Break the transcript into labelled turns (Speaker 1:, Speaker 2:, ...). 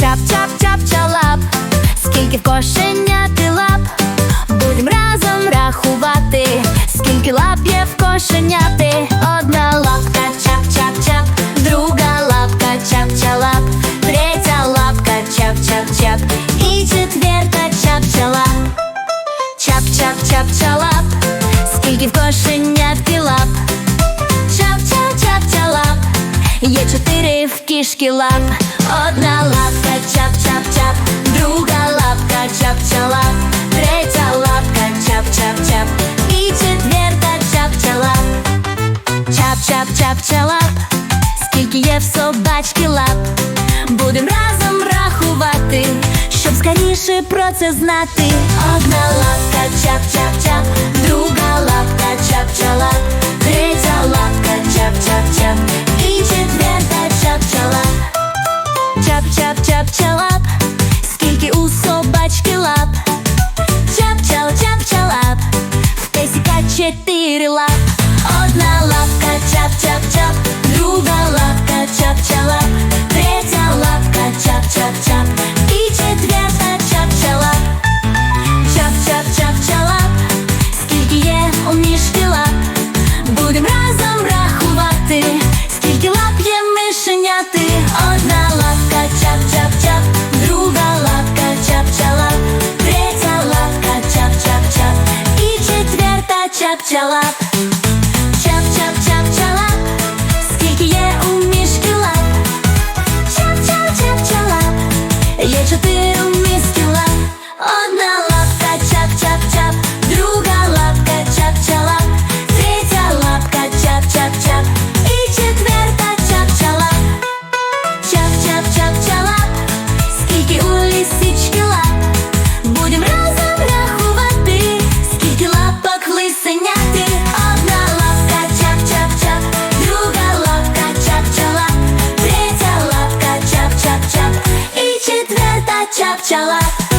Speaker 1: чап-чап-чап-чалап, скільки в кошеняти лап, будем разом рахувати, скільки лап є в кошеняти, одна лапка, чап-чап-чап, друга лапка, чап-чалап, третя лапка, чап-чап-чап, і четверта чап-чалап, чап-чап-чап-чалап, скільки в кошеняти лап. Є чотири в кішки лап. Одна лапка чап-чап-чап, друга лапка чап-чалап, третя лапка чап-чап-чап, і четверта чап-чалап. Чап-чап-чап-чалап, скільки є в собачки лап. Будем разом рахувати, щоб скоріше про це знати. Одна лапка Одна лапка чап-чап-чап, друга лапка четверта чап-чалап. Чап-чап-чап-чалап, чап-чалап, третя